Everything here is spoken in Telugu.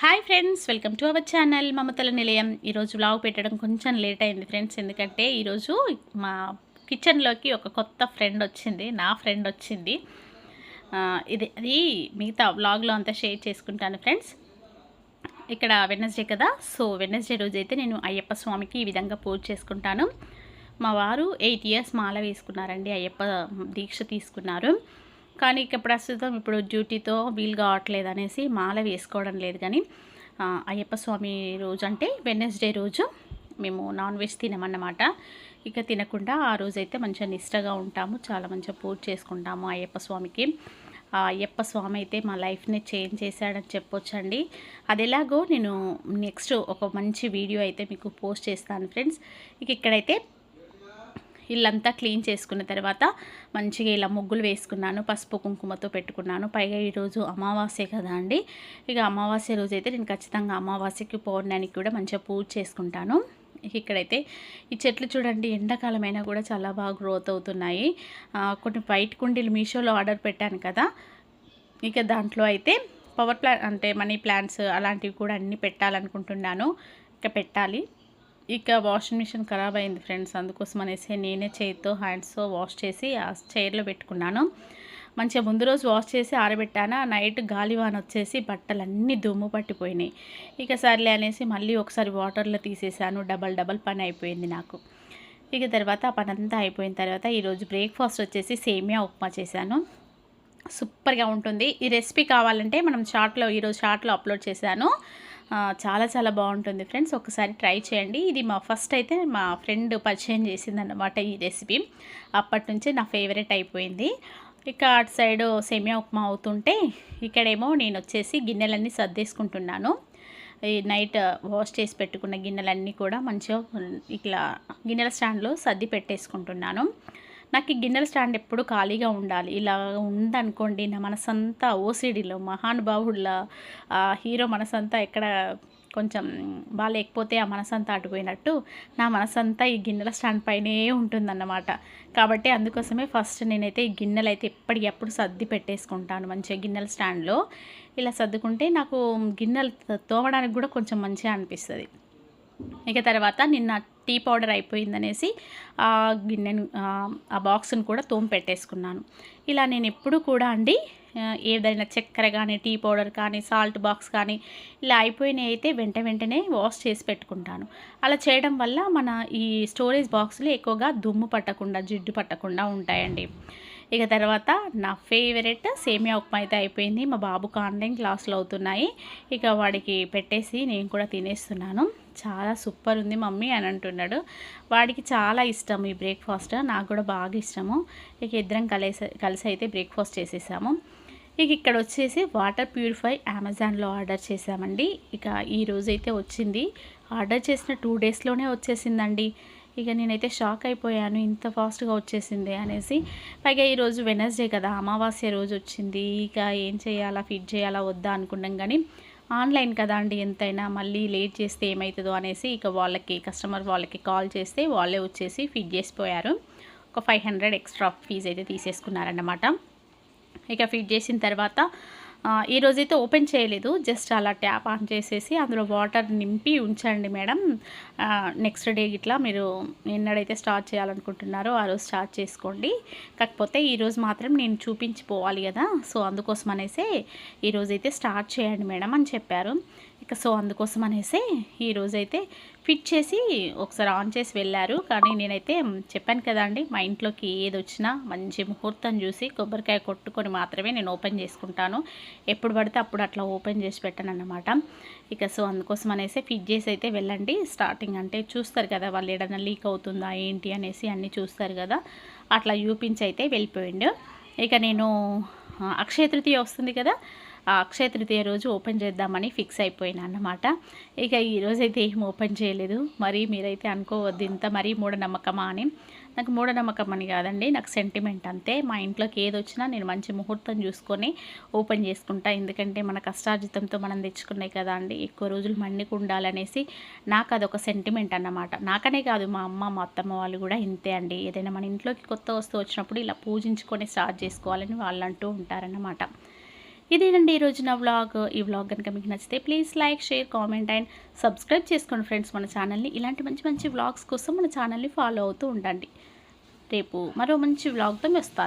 Hi friends welcome to our channel మమతల నిలయం. ఈరోజు వ్లాగ్ పెట్టడం కొంచెం లేట్ అయింది ఫ్రెండ్స్ ఎందుకంటే ఈరోజు మా కిచెన్లోకి ఒక కొత్త ఫ్రెండ్ వచ్చింది నా ఫ్రెండ్ వచ్చింది. ఇది అది మిగతా వ్లాగ్లో అంతా షేర్ చేసుకుంటాను ఫ్రెండ్స్. ఇక్కడ వెనస్డే కదా సో వెనస్డే రోజు అయితే నేను అయ్యప్ప స్వామికి ఈ విధంగా పూజ చేసుకుంటాను. మా వారు ఎయిట్ ఇయర్స్ మాల వేసుకున్నారండి అయ్యప్ప దీక్ష తీసుకున్నారు. కానీ ఇక ప్రస్తుతం ఇప్పుడు డ్యూటీతో వీలు కావట్లేదు అనేసి మాల వేసుకోవడం లేదు కానీ అయ్యప్ప స్వామి రోజు అంటే వెన్నెస్డే రోజు మేము నాన్ వెజ్ తినమన్నమాట. ఇక తినకుండా ఆ రోజైతే మంచిగా నిష్టగా ఉంటాము చాలా మంచిగా పూజ చేసుకుంటాము అయ్యప్ప స్వామికి. ఆ అయ్యప్ప స్వామి అయితే మా లైఫ్ని చేంజ్ చేశాడని చెప్పొచ్చండి. అది ఎలాగో నేను నెక్స్ట్ ఒక మంచి వీడియో అయితే మీకు పోస్ట్ చేస్తాను ఫ్రెండ్స్. ఇక ఇక్కడైతే ఇల్లంతా క్లీన్ చేసుకున్న తర్వాత మంచిగా ఇలా ముగ్గులు వేసుకున్నాను పసుపు కుంకుమతో పెట్టుకున్నాను. పైగా ఈరోజు అమావాస్య కదా అండి. ఇక అమావాస్య రోజు అయితే నేను ఖచ్చితంగా అమావాస్యకి పౌర్ణానికి కూడా మంచిగా పూజ చేసుకుంటాను. ఇక్కడైతే ఈ చెట్లు చూడండి ఎండాకాలమైనా కూడా చాలా బాగా గ్రోత్ అవుతున్నాయి. కొన్ని వైట్ కుండీలు మీషోలో ఆర్డర్ పెట్టాను కదా. ఇక దాంట్లో అయితే పవర్ ప్లాంట్ అంటే మనీ ప్లాంట్స్ అలాంటివి కూడా అన్నీ పెట్టాలనుకుంటున్నాను. ఇక పెట్టాలి. ఇక వాషింగ్ మిషన్ ఖరాబ్ అయింది ఫ్రెండ్స్. అందుకోసం అనేసి నేనే చేతితో హ్యాండ్స్తో వాష్ చేసి ఆ చైర్లో పెట్టుకున్నాను. మంచిగా ముందు రోజు వాష్ చేసి ఆరబెట్టాను నైట్ గాలివాన వచ్చేసి బట్టలన్నీ దుమ్ము పట్టిపోయినాయి. ఇక సర్లే అనేసి మళ్ళీ ఒకసారి వాటర్లో తీసేసాను డబల్ డబల్ పని అయిపోయింది నాకు. ఇక తర్వాత ఆ పని అంతా అయిపోయిన తర్వాత ఈరోజు బ్రేక్ఫాస్ట్ వచ్చేసి సేమియా ఉప్మా చేశాను. సూపర్గా ఉంటుంది. ఈ రెసిపీ కావాలంటే మనం షార్ట్లో ఈరోజు షార్ట్లో అప్లోడ్ చేశాను. చాలా చాలా బాగుంటుంది ఫ్రెండ్స్. ఒకసారి ట్రై చేయండి. ఇది మా ఫస్ట్ అయితే మా ఫ్రెండ్ పరిచయం చేసిందన్నమాట ఈ రెసిపీ. అప్పటి నుంచే నా ఫేవరెట్ అయిపోయింది. ఇక అటు సైడ్ సేమియా ఉప్మా అవుతుంటే ఇక్కడేమో నేను వచ్చేసి గిన్నెలన్నీ సర్దేసుకుంటున్నాను. ఈ నైట్ వాష్ చేసి పెట్టుకున్న గిన్నెలన్నీ కూడా మంచిగా ఇట్లా గిన్నెల స్టాండ్లో సర్ది పెట్టేసుకుంటున్నాను. నాకు ఈ గిన్నెల స్టాండ్ ఎప్పుడు ఖాళీగా ఉండాలి. ఇలా ఉందనుకోండి నా మనసంతా ఓసిడీలో మహానుభావుళ్ళ హీరో మనసంతా ఎక్కడ కొంచెం బాగాలేకపోతే ఆ మనసంతా అటుపోయినట్టు నా మనసంతా ఈ గిన్నెల స్టాండ్ పైనే ఉంటుందన్నమాట. కాబట్టి అందుకోసమే ఫస్ట్ నేనైతే ఈ గిన్నెలు అయితే ఎప్పటికప్పుడు సర్ది పెట్టేసుకుంటాను మంచిగా గిన్నెల స్టాండ్లో. ఇలా సర్దుకుంటే నాకు గిన్నెలు తోమడానికి కూడా కొంచెం మంచిగా అనిపిస్తుంది. ఇక తర్వాత నిన్న టీ పౌడర్ అయిపోయిందనేసి ఆ గిన్నెను ఆ, బాక్స్ను బాక్స్ని కూడా తోమి పెట్టేసుకున్నాను. ఇలా నేను ఎప్పుడు కూడా అండి ఏదైనా చక్కెర కానీ టీ పౌడర్ కానీ సాల్ట్ బాక్స్ కానీ ఇలా అయిపోయినాయి అయితే వెంట వెంటనే వాష్ చేసి పెట్టుకుంటాను. అలా చేయడం వల్ల మన ఈ స్టోరేజ్ బాక్సులు ఎక్కువగా దుమ్ము పట్టకుండా జిడ్డు పట్టకుండా ఉంటాయండి. ఇక తర్వాత నా ఫేవరెట్ సేమియా ఉప్మా అయితే అయిపోయింది. మా బాబుకు ఆన్లైన్ క్లాసులు అవుతున్నాయి. ఇక వాడికి పెట్టేసి నేను కూడా తినేస్తున్నాను. చాలా సూపర్ ఉంది మమ్మీ అని అంటున్నాడు వాడికి చాలా ఇష్టం ఈ బ్రేక్ఫాస్ట్. నాకు కూడా బాగా ఇష్టము. ఇక ఇద్దరం కలిసి కలిసి అయితే బ్రేక్ఫాస్ట్ చేసేసాము. ఇక ఇక్కడ వచ్చేసి వాటర్ ప్యూరిఫై అమెజాన్లో ఆర్డర్ చేసామండి. ఇక ఈ రోజైతే వచ్చింది. ఆర్డర్ చేసిన టూ డేస్లోనే వచ్చేసిందండి. ఇక నేనైతే షాక్ అయిపోయాను. ఇంత ఫాస్ట్గా వచ్చేసింది అనేసి. పైగా ఈరోజు వెనస్డే కదా అమావాస్య రోజు వచ్చింది. ఇక ఏం చేయాలా ఫిట్ చేయాలా వద్దా అనుకున్నాం కానీ ఆన్లైన్ కదా అండి ఎంతైనా మళ్ళీ లేట్ చేస్తే ఏమవుతుందో అనేసి ఇక వాళ్ళకి కస్టమర్ వాళ్ళకి కాల్ చేస్తే వాళ్ళే వచ్చేసి ఫిట్ చేసిపోయారు. ఒక ఫైవ్ హండ్రెడ్ ఎక్స్ట్రా ఫీజ్ అయితే తీసేసుకున్నారన్నమాట. ఇక ఫిట్ చేసిన తర్వాత ఈరోజైతే ఓపెన్ చేయలేదు జస్ట్ అలా ట్యాప్ ఆన్ చేసేసి అందులో వాటర్ నింపి ఉంచండి మేడం. నెక్స్ట్ డే ఇట్లా మీరు ఎన్నడైతే స్టార్ట్ చేయాలనుకుంటున్నారో ఆ రోజు స్టార్ట్ చేసుకోండి. కాకపోతే ఈరోజు మాత్రం నేను చూపించిపోవాలి కదా సో అందుకోసం అనేసి ఈరోజైతే స్టార్ట్ చేయండి మేడం అని చెప్పారు. సో అందుకోసం అనేసి ఈరోజైతే ఫిట్ చేసి ఒకసారి ఆన్ చేసి వెళ్ళారు. కానీ నేనైతే చెప్పాను కదా అండి మా ఇంట్లోకి ఏది వచ్చినా మంచి ముహూర్తం చూసి కొబ్బరికాయ కొట్టుకొని మాత్రమే నేను ఓపెన్ చేసుకుంటాను. ఎప్పుడు పడితే అప్పుడు అట్లా ఓపెన్ చేసి పెట్టాను అన్నమాట ఇక సో అందుకోసం అనేసి ఫిట్ చేసి అయితే వెళ్ళండి. స్టార్టింగ్ అంటే చూస్తారు కదా వాళ్ళు ఏదైనా లీక్ అవుతుందా ఏంటి అనేసి అన్నీ చూస్తారు కదా. అట్లా చూపించి అయితే వెళ్ళిపోయిండు. ఇక నేను అక్షయ తృతీయ వస్తుంది కదా అక్షయ తృతీయ రోజు ఓపెన్ చేద్దామని ఫిక్స్ అయిపోయినా అన్నమాట. ఇక ఈరోజు అయితే ఏం ఓపెన్ చేయలేదు. మరి మీరైతే అనుకోవద్దు ఇంత మరీ మూఢనమ్మకమా అని. నాకు మూఢనమ్మకం అని కాదండి. నాకు సెంటిమెంట్ అంతే. మా ఇంట్లోకి ఏది వచ్చినా నేను మంచి ముహూర్తం చూసుకొని ఓపెన్ చేసుకుంటా. ఎందుకంటే మన కష్టార్జితంతో మనం తెచ్చుకున్నాయి కదా అండి. ఎక్కువ రోజులు మన్నికు ఉండాలనేసి నాకు అదొక సెంటిమెంట్ అన్నమాట. నాకనే కాదు మా అమ్మ మా అత్తమ్మ వాళ్ళు కూడా ఇంతే అండి. ఏదైనా మన ఇంట్లోకి కొత్త వస్తువు వచ్చినప్పుడు ఇలా పూజించుకొని స్టార్ట్ చేసుకోవాలని వాళ్ళు అంటూ ఉంటారన్నమాట. ఇదేనండి ఈరోజు నా వ్లాగ్ ఈ వ్లాగ్ కనుక మీకు నచ్చితే please like share comment and subscribe చేసుకోండి ఫ్రెండ్స్ మన ఛానల్ని ఇలాంటి మంచి మంచి వ్లాగ్స్ కోసం మన ఛానల్ని ఫాలో అవుతూ ఉండండి. రేపు మరో మంచి వ్లాగ్తో వస్తాను.